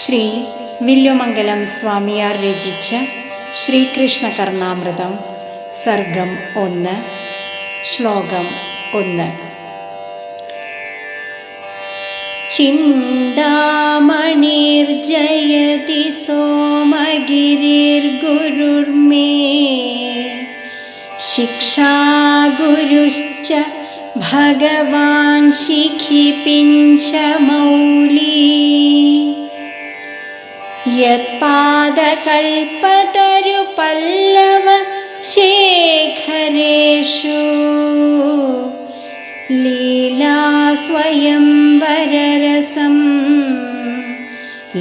ശ്രീ വില്ലുമംഗലം സ്വാമിയാർ രചിച്ച ശ്രീകൃഷ്ണ കർണാമൃതം സർഗം ഒന്ന് ശ്ലോകം ഒന്ന് ചിന്താമണിർജയതി സോമഗിരിർഗുരുർമേ शिक्षागुरुश्च भगवान् शिखिपिञ्च मौली यत्पादकल्पतरुपल्लव शेखरेषु। लीला स्वयंवररसं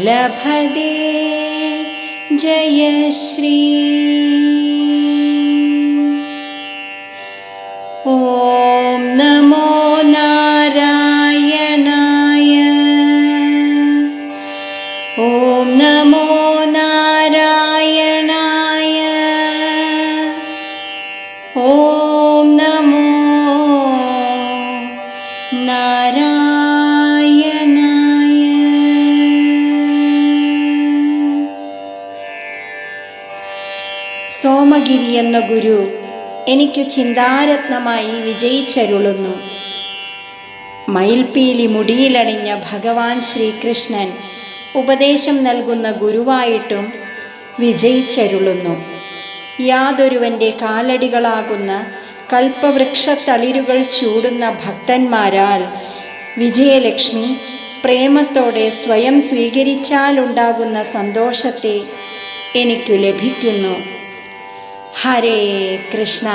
लभते जयश्री ഓം നമോ നാരായണായ. ഓം നമോ നാരായണായ. സോമഗിരി എന്ന ഗുരു എനിക്ക് ചിന്താരത്നമായി വിജയിച്ചരുളുന്നു. മയിൽപീലി മുടിയിലണിഞ്ഞ ഭഗവാൻ ശ്രീകൃഷ്ണൻ ഉപദേശം നൽകുന്ന ഗുരുവായിട്ടും വിജയിച്ചരുളുന്നു. യാതൊരുവന്റെ കാലടികളാകുന്ന കൽപ്പവൃക്ഷത്തളിരുകൾ ചൂടുന്ന ഭക്തന്മാരാൽ വിജയലക്ഷ്മി പ്രേമത്തോടെ സ്വയം സ്വീകരിച്ചാലുണ്ടാകുന്ന സന്തോഷത്തെ എനിക്കു ലഭിക്കുന്നു. ഹരേ കൃഷ്ണ.